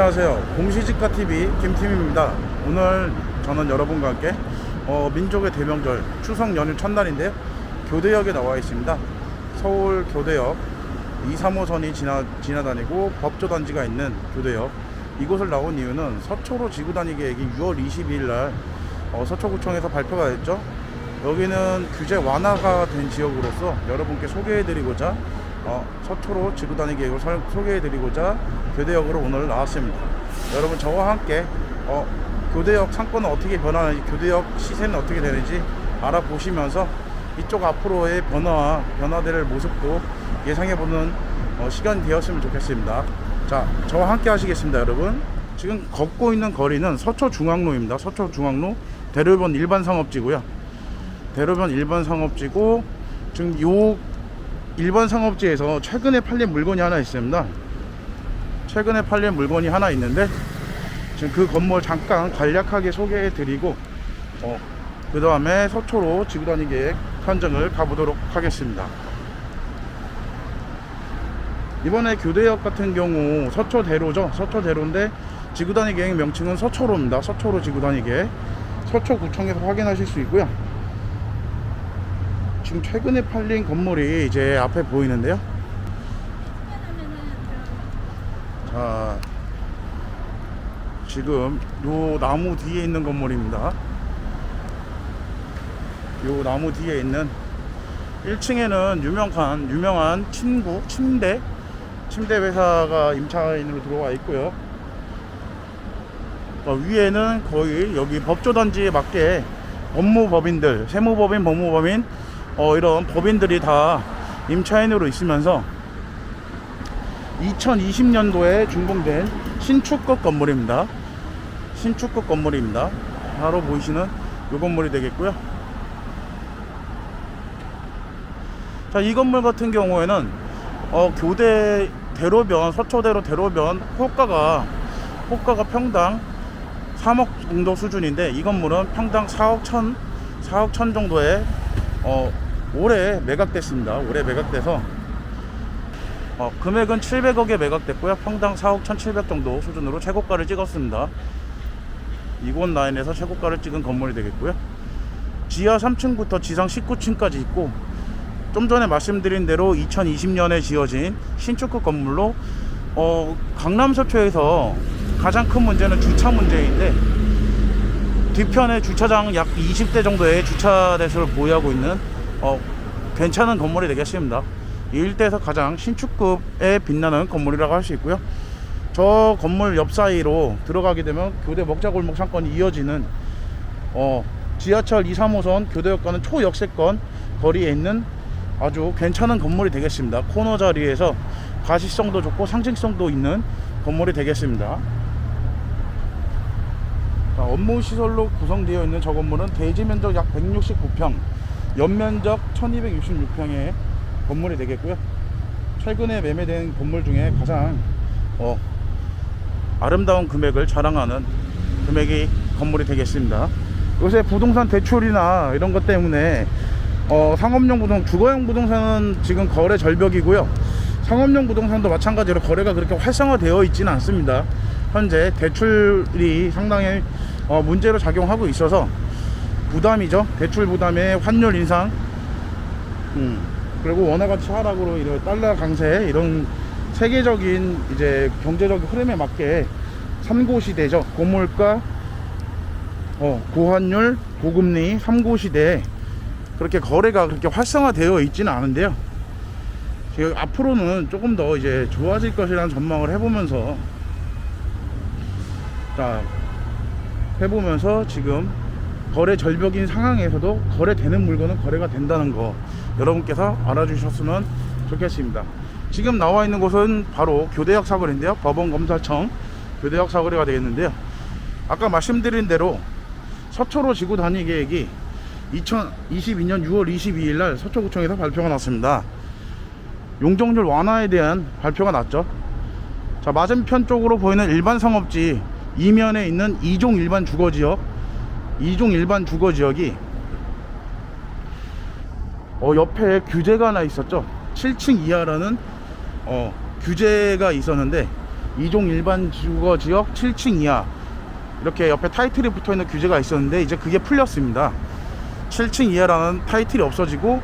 안녕하세요. 봄시집가 TV 김팀입니다. 오늘 저는 여러분과 함께 어, 민족의 대명절 추석 연휴 첫날인데요. 교대역에 나와 있습니다. 서울 교대역 2, 3호선이 지나, 지나다니고 법조단지가 있는 교대역. 이곳을 나온 이유는 서초로 지구단위 계획이 6월 22일 날 어, 서초구청에서 발표가 됐죠. 여기는 규제 완화가 된 지역으로서 여러분께 소개해드리고자 어, 서초로 지구단위 계획을 설- 소개해드리고자 교대역으로 오늘 나왔습니다. 여러분 저와 함께 어, 교대역 상권은 어떻게 변하는지 교대역 시세는 어떻게 되는지 알아보시면서 이쪽 앞으로의 변화와 변화될 모습도 예상해보는 어, 시간이 되었으면 좋겠습니다. 자, 저와 함께 하시겠습니다, 여러분. 지금 걷고 있는 거리는 서초 중앙로입니다. 서초 중앙로 대로변 일반 상업지고요. 대로변 일반 상업지고 지금 요 일반 상업지에서 최근에 팔린 물건이 하나 있습니다. 최근에 팔린 물건이 하나 있는데 지금 그 건물 잠깐 간략하게 소개해 드리고 어, 그 다음에 서초로 지구단위 계획 선정을 가보도록 하겠습니다. 이번에 교대역 같은 경우 서초대로죠. 서초대로인데 지구단위 계획 명칭은 서초로입니다. 서초로 지구단위 계획. 서초구청에서 확인하실 수 있고요. 지금 최근에 팔린 건물이 이제 앞에 보이는데요. 자, 지금 요 나무 뒤에 있는 건물입니다. 요 나무 뒤에 있는 1층에는 유명한 유명한 친구 침대 침대 회사가 임차인으로 들어와 있고요. 어, 위에는 거의 여기 법조단지에 맞게 법무법인들, 세무법인, 법무법인 어, 이런 법인들이 다 임차인으로 있으면서 2020년도에 준공된 신축급 건물입니다. 신축급 건물입니다. 바로 보이시는 이 건물이 되겠고요. 자, 이 건물 같은 경우에는 어, 교대 대로변, 서초대로 대로변 호가가 호가가 평당 3억 정도 수준인데 이 건물은 평당 4억 천 4억 천 정도에 어, 올해 매각됐습니다. 올해 매각돼서 어, 금액은 700억에 매각됐고요. 평당 4억 1,700 정도 수준으로 최고가를 찍었습니다. 이곳 라인에서 최고가를 찍은 건물이 되겠고요. 지하 3층부터 지상 19층까지 있고 좀 전에 말씀드린 대로 2020년에 지어진 신축급 건물로 어, 강남 서초에서 가장 큰 문제는 주차 문제인데 뒤편에 주차장 약 20대 정도의 주차 대수를 보유하고 있는 어, 괜찮은 건물이 되겠습니다. 이 일대에서 가장 신축급에 빛나는 건물이라고 할 수 있고요. 저 건물 옆 사이로 들어가게 되면 교대 먹자골목 상권이 이어지는 어, 지하철 2, 3호선 교대역과는 초역세권 거리에 있는 아주 괜찮은 건물이 되겠습니다. 코너 자리에서 가시성도 좋고 상징성도 있는 건물이 되겠습니다. 자, 업무 시설로 구성되어 있는 저 건물은 대지 면적 약 169평, 연면적 1266평의 건물이 되겠고요. 최근에 매매된 건물 중에 가장 어, 아름다운 금액을 자랑하는 금액이 건물이 되겠습니다. 요새 부동산 대출이나 이런 것 때문에 어, 상업용 부동, 주거용 부동산은 지금 거래 절벽이고요. 상업용 부동산도 마찬가지로 거래가 그렇게 활성화되어 있지는 않습니다. 현재 대출이 상당히 어, 문제로 작용하고 있어서 부담이죠. 대출 부담에 환율 인상, 음, 그리고 원화 가치 하락으로 이런 달러 강세 이런 세계적인 이제 경제적 흐름에 맞게 삼고 시대죠. 고물가, 어, 고환율, 고금리 삼고 시대 그렇게 거래가 그렇게 활성화되어 있지는 않은데요. 제가 앞으로는 조금 더 이제 좋아질 것이라는 전망을 해보면서 자 해보면서 지금 거래 절벽인 상황에서도 거래되는 물건은 거래가 된다는 거 여러분께서 알아주셨으면 좋겠습니다. 지금 나와 있는 곳은 바로 교대역 사거리인데요. 법원검사청 교대역 사거리가 되겠는데요. 아까 말씀드린 대로 서초로 지구 단위 계획이 2022년 6월 22일 날 서초구청에서 발표가 났습니다. 용적률 완화에 대한 발표가 났죠. 자, 맞은편 쪽으로 보이는 일반 상업지 이면에 있는 2종 일반 주거 지역 2종 일반 주거 지역이 어, 옆에 규제가 하나 있었죠. 7층 이하라는 어, 규제가 있었는데 2종 일반 주거 지역 7층 이하 이렇게 옆에 타이틀이 붙어 있는 규제가 있었는데 이제 그게 풀렸습니다. 7층 이하라는 타이틀이 없어지고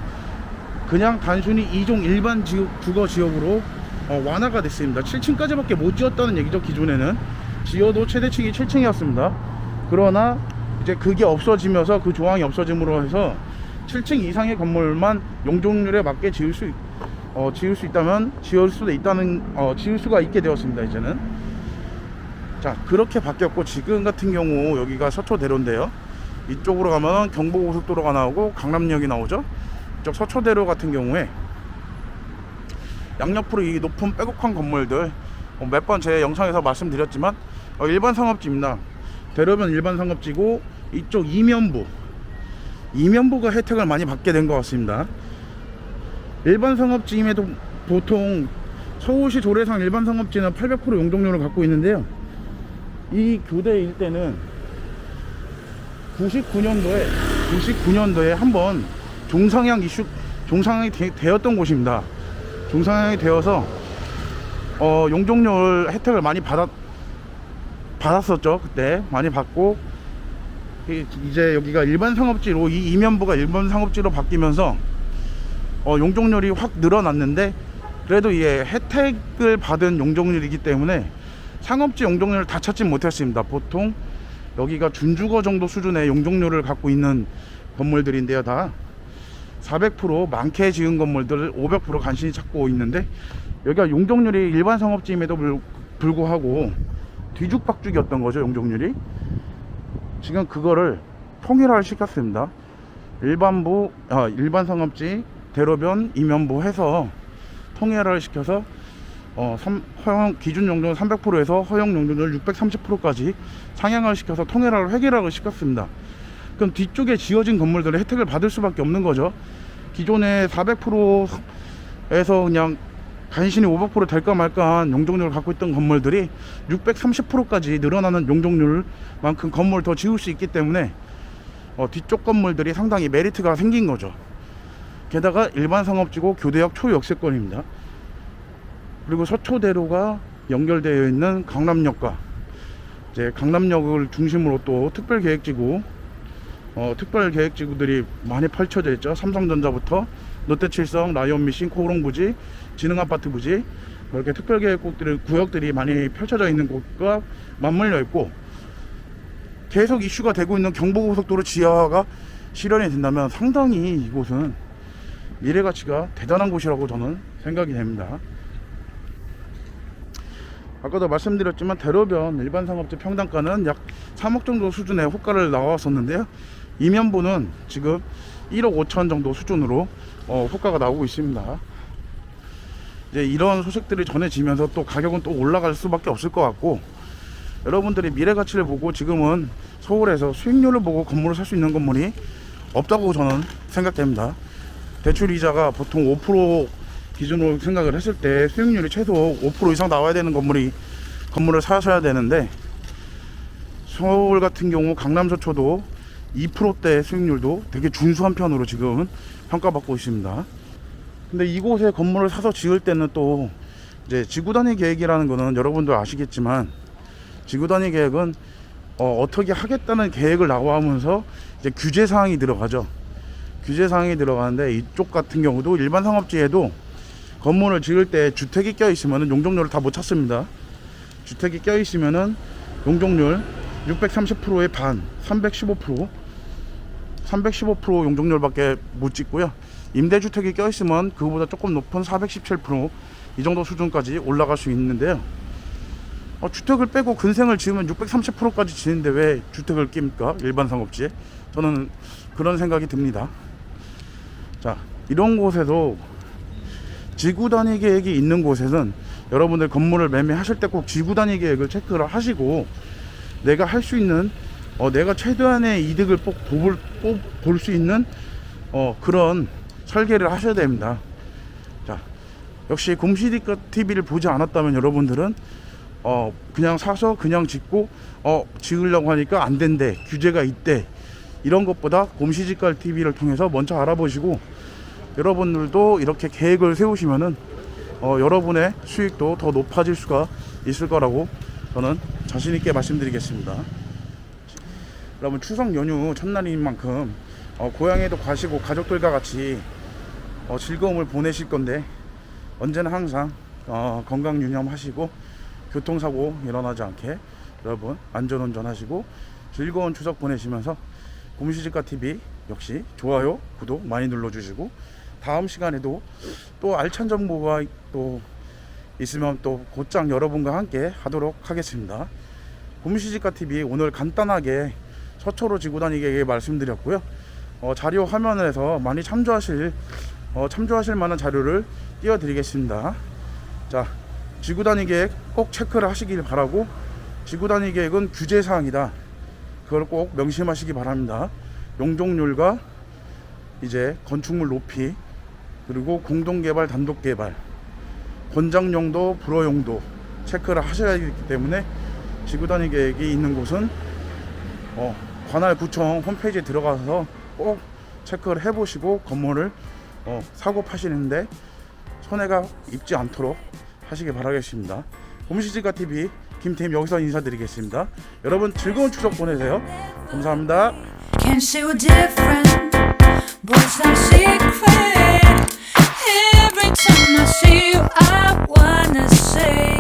그냥 단순히 2종 일반 주거 지역으로 어, 완화가 됐습니다. 7층까지밖에 못 지었다는 얘기죠. 기존에는 지어도 최대층이 7층이었습니다. 그러나 이제 그게 없어지면서 그 조항이 없어짐으로 해서 7층 이상의 건물만 용적률에 맞게 지을 수 있- 어, 지을 수 있다면 지을 수도 있다는 어, 지을 수가 있게 되었습니다. 이제는 자 그렇게 바뀌었고 지금 같은 경우 여기가 서초대로인데요. 이쪽으로 가면 경부고속도로가 나오고 강남역이 나오죠. 이쪽 서초대로 같은 경우에 양옆으로 이 높은 빼곡한 건물들 어, 몇번 제 영상에서 말씀드렸지만 어, 일반 상업지입니다. 대로변 일반 상업지고 이쪽 이면부 이면부가 혜택을 많이 받게 된 것 같습니다. 일반 상업지임에도 보통 서울시 조례상 일반 상업지는 800% 용적률을 갖고 있는데요. 이 교대 일대는 99년도에 99년도에 한번 종상향 이슈 종상향이 되, 었던 곳입니다. 종상향이 되어서 어, 용적률 혜택을 많이 받았 받았었죠 그때 많이 받고 이- 이제 여기가 일반 상업지로 이 이면부가 일반 상업지로 바뀌면서 어, 용적률이 확 늘어났는데 그래도 이게 혜택을 받은 용적률이기 때문에 상업지 용적률을 다 찾지 못했습니다. 보통 여기가 준주거 정도 수준의 용적률을 갖고 있는 건물들인데요, 다 400% 많게 지은 건물들을 500% 간신히 찾고 있는데 여기가 용적률이 일반 상업지임에도 불- 불구하고 뒤죽박죽이었던 거죠, 용적률이. 지금 그거를 통일화를 시켰습니다. 일반부, 아, 일반 상업지, 대로변, 이면부 해서 통일화를 시켜서 어, 삼- 허용 기준 용적률 300%에서 허용 용적률 630%까지 상향을 시켜서 통일화를 획일화를 시켰습니다. 그럼 뒤쪽에 지어진 건물들의 혜택을 받을 수밖에 없는 거죠. 기존에 400%에서 그냥 간신히 500% 될까 말까 한 용적률을 갖고 있던 건물들이 630%까지 늘어나는 용적률만큼 건물을 더 지을 수 있기 때문에 어, 뒤쪽 건물들이 상당히 메리트가 생긴 거죠. 게다가 일반 상업지고 교대역 초역세권입니다. 그리고 서초대로가 연결되어 있는 강남역과 이제 강남역을 중심으로 또 특별계획지구 어, 특별계획지구들이 많이 펼쳐져 있죠. 삼성전자부터 롯데칠성, 라이온미신, 코롱부지, 지능아파트 부지 뭐 이렇게 특별계획국들이 구역들이 많이 펼쳐져 있는 곳과 맞물려 있고 계속 이슈가 되고 있는 경부고속도로 지하화가 실현이 된다면 상당히 이곳은 미래 가치가 대단한 곳이라고 저는 생각이 됩니다. 아까도 말씀드렸지만 대로변 일반 상업지 평당가는 약 3억 정도 수준의 호가를 나왔었는데요. 이면부는 지금 1억 5천 정도 수준으로 어, 호가가 나오고 있습니다. 이제 이런 소식들이 전해지면서 또 가격은 또 올라갈 수밖에 없을 것 같고 여러분들이 미래 가치를 보고 지금은 서울에서 수익률을 보고 건물을 살 수 있는 건물이 없다고 저는 생각됩니다. 대출 이자가 보통 5% 기준으로 생각을 했을 때 수익률이 최소 5% 이상 나와야 되는 건물이 건물을 사셔야 되는데 서울 같은 경우 강남 서초도 2%대 수익률도 되게 준수한 편으로 지금 평가받고 있습니다. 근데 이곳에 건물을 사서 지을 때는 또 이제 지구 단위 계획이라는 거는 여러분들 아시겠지만 지구 단위 계획은 어, 어떻게 하겠다는 계획을 나와하면서 이제 규제 사항이 들어가죠. 규제 사항이 들어가는데 이쪽 같은 경우도 일반 상업지에도 건물을 지을 때 주택이 껴 있으면은 용적률을 다 못 찾습니다. 주택이 껴 있으면은 용적률 630%의 반, 315% 315% 용적률밖에 못 찍고요. 임대주택이 껴 있으면 그거보다 조금 높은 417%이 정도 수준까지 올라갈 수 있는데요. 어, 주택을 빼고 근생을 지으면 630%까지 지는데 왜 주택을 낍니까? 일반 상업지에 저는 그런 생각이 듭니다. 자, 이런 곳에도 지구 단위 계획이 있는 곳에는 여러분들 건물을 매매하실 때 꼭 지구 단위 계획을 체크를 하시고 내가 할 수 있는 어, 내가 최대한의 이득을 꼭볼 수 있는 어, 그런 설계를 하셔야 됩니다. 자, 역시 곰시디카 TV를 보지 않았다면 여러분들은 어, 그냥 사서 그냥 짓고 어, 지으려고 하니까 안 된대 규제가 있대 이런 것보다 곰시지깔 TV를 통해서 먼저 알아보시고 여러분들도 이렇게 계획을 세우시면은 어, 여러분의 수익도 더 높아질 수가 있을 거라고 저는 자신 있게 말씀드리겠습니다. 여러분 추석 연휴 첫날인 만큼 어, 고향에도 가시고 가족들과 같이 어, 즐거움을 보내실 건데 언제나 항상 어, 건강 유념하시고 교통사고 일어나지 않게 여러분 안전운전 하시고 즐거운 추석 보내시면서 곰시집가 TV 역시 좋아요 구독 많이 눌러주시고 다음 시간에도 또 알찬 정보가 또 있으면 또 곧장 여러분과 함께 하도록 하겠습니다. 곰시집가 TV 오늘 간단하게 서초로 지구 다니게 말씀드렸고요. 어, 자료 화면에서 많이 참조하실 어, 참조하실 만한 자료를 띄워드리겠습니다. 자, 지구 단위 계획 꼭 체크를 하시길 바라고 지구 단위 계획은 규제 사항이다. 그걸 꼭 명심하시기 바랍니다. 용적률과 이제 건축물 높이 그리고 공동 개발, 단독 개발, 권장 용도, 불허 용도 체크를 하셔야 하기 때문에 지구 단위 계획이 있는 곳은 어, 관할 구청 홈페이지에 들어가서 꼭 체크를 해보시고 건물을 어, 사고 파시는데 손해가 입지 않도록 하시길 바라겠습니다. 곰시지가 TV 김팀 여기서 인사드리겠습니다. 여러분 즐거운 추석 보내세요. 감사합니다. was some secret. Every time I see you, I wanna say.